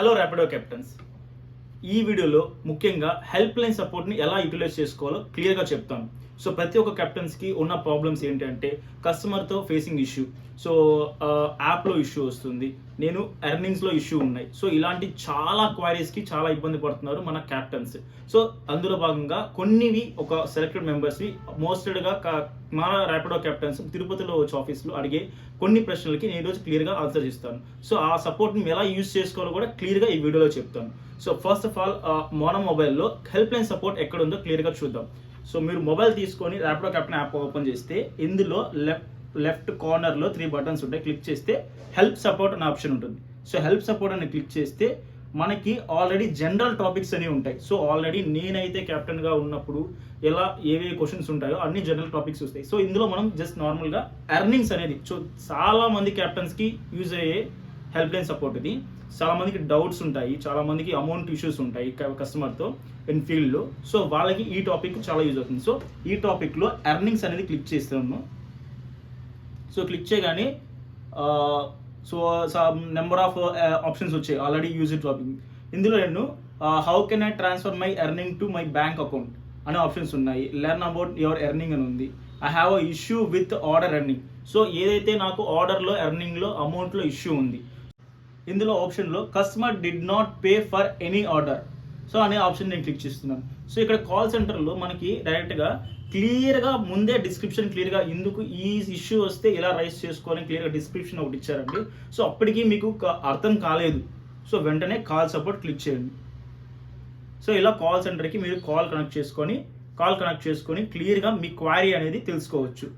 Hello Rapido captains ఈ వీడియోలో ముఖ్యంగా హెల్ప్ లైన్ సపోర్ట్ని ఎలా యూటిలైజ్ చేసుకోవాలో క్లియర్గా చెప్తాను. సో ప్రతి ఒక్క కెప్టెన్స్కి ఉన్న ప్రాబ్లమ్స్ ఏంటంటే కస్టమర్తో ఫేసింగ్ ఇష్యూ సో యాప్లో ఇష్యూ వస్తుంది. నేను ఎర్నింగ్స్లో ఇష్యూ ఉన్నాయి. సో ఇలాంటి చాలా క్వైరీస్కి చాలా ఇబ్బంది పడుతున్నారు మన క్యాప్టెన్స్ సో అందులో భాగంగా కొన్నివి ఒక సెలెక్టెడ్ మెంబర్స్వి మోస్టెడ్గా మన ర్యాపిడో కెప్టెన్స్ తిరుపతిలో వచ్చే ఆఫీస్లో అడిగే కొన్ని ప్రశ్నలకి నేను ఈరోజు క్లియర్గా ఆన్సర్ ఇస్తాను సో ఆ సపోర్ట్ని ఎలా యూజ్ చేసుకోవాలో కూడా క్లియర్గా ఈ వీడియోలో చెప్తాను. సో ఫస్ట్ ఆఫ్ ఆల్ మోనో మొబైల్లో హెల్ప్ లైన్ సపోర్ట్ ఎక్కడ ఉందో క్లియర్గా చూద్దాం. సో మీరు మొబైల్ తీసుకొని ల్యాప్టాప్ క్యాప్టెన్ యాప్ ఓపెన్ చేస్తే ఇందులో లెఫ్ట్ లెఫ్ట్ కార్నర్లో త్రీ బటన్స్ ఉంటాయి. క్లిక్ చేస్తే హెల్ప్ సపోర్ట్ అనే ఆప్షన్ ఉంటుంది. సో హెల్ప్ సపోర్ట్ అని క్లిక్ చేస్తే మనకి ఆల్రెడీ జనరల్ టాపిక్స్ అనేవి ఉంటాయి. సో ఆల్రెడీ నేనైతే కెప్టెన్గా ఉన్నప్పుడు ఎలా ఏవే క్వశ్చన్స్ ఉంటాయో అన్ని జనరల్ టాపిక్స్ వస్తాయి. సో ఇందులో మనం జస్ట్ నార్మల్గా ఎర్నింగ్స్ అనేది సో చాలామంది కెప్టెన్స్కి యూజ్ అయ్యే హెల్ప్ లైన్ సపోర్ట్ ఇది చాలామందికి డౌట్స్ ఉంటాయి చాలామందికి అమౌంట్ ఇష్యూస్ ఉంటాయి కస్టమర్తో ఇన్ ఫీల్డ్లో సో వాళ్ళకి ఈ టాపిక్ చాలా యూజ్ అవుతుంది. సో ఈ టాపిక్లో ఎర్నింగ్స్ అనేది క్లిక్ చేస్తున్నాను సో క్లిక్ చేయగానే సో నెంబర్ ఆఫ్ ఆప్షన్స్ వచ్చాయి. ఆల్రెడీ యూజ్ టాపిక్ ఇందులో నేను how can I transfer my earning to my bank account అనే ఆప్షన్స్ ఉన్నాయి. లెర్న్ అబౌట్ యువర్ ఎర్నింగ్ అని ఉంది. I have a issue with order earning so ఏదైతే నాకు ఆర్డర్లో ఎర్నింగ్లో అమౌంట్లో ఇష్యూ ఉంది ఇందులో ఆప్షన్లో customer did not pay for any order so అనే ఆప్షన్ నేను క్లిక్ చేస్తున్నాను. సో ఇక్కడ కాల్ సెంటర్లో మనకి డైరెక్ట్గా క్లియర్గా ముందే డిస్క్రిప్షన్ క్లియర్గా ఎందుకు ఈ ఇష్యూ వస్తే ఇలా రైస్ చేసుకోవాలని క్లియర్గా డిస్క్రిప్షన్ ఒకటి ఇచ్చారండి. సో అప్పటికి మీకు అర్థం కాలేదు. సో వెంటనే కాల్ సపోర్ట్ క్లిక్ చేయండి. సో ఇలా కాల్ సెంటర్కి మీరు కాల్ కనెక్ట్ చేసుకొని కాల్ కనెక్ట్ చేసుకొని క్లియర్గా మీ క్వారీ అనేది తెలుసుకోవచ్చు.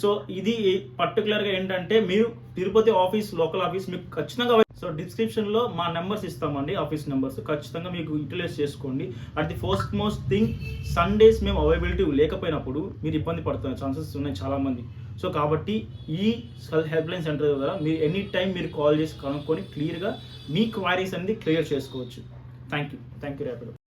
సో ఇది పర్టికులర్గా ఏంటంటే మీరు తిరుపతి ఆఫీస్ లోకల్ ఆఫీస్ మీకు ఖచ్చితంగా సో డిస్క్రిప్షన్లో మా నెంబర్స్ ఇస్తామండి ఆఫీస్ నెంబర్స్ ఖచ్చితంగా మీకు యూటిలైజ్ చేసుకోండి. At the first most thing Sundays మేము అవైలబిలిటీ లేకపోయినప్పుడు మీరు ఇబ్బంది పడుతున్న ఛాన్సెస్ ఉన్నాయి చాలామంది. సో కాబట్టి ఈ హెల్ప్ లైన్ సెంటర్ ద్వారా మీరు ఎనీ టైం మీరు కాల్ చేసి కనుక్కొని క్లియర్గా మీ క్వారీస్ అనేది క్లియర్ చేసుకోవచ్చు. థ్యాంక్ యూ థ్యాంక్ యూ రేపటి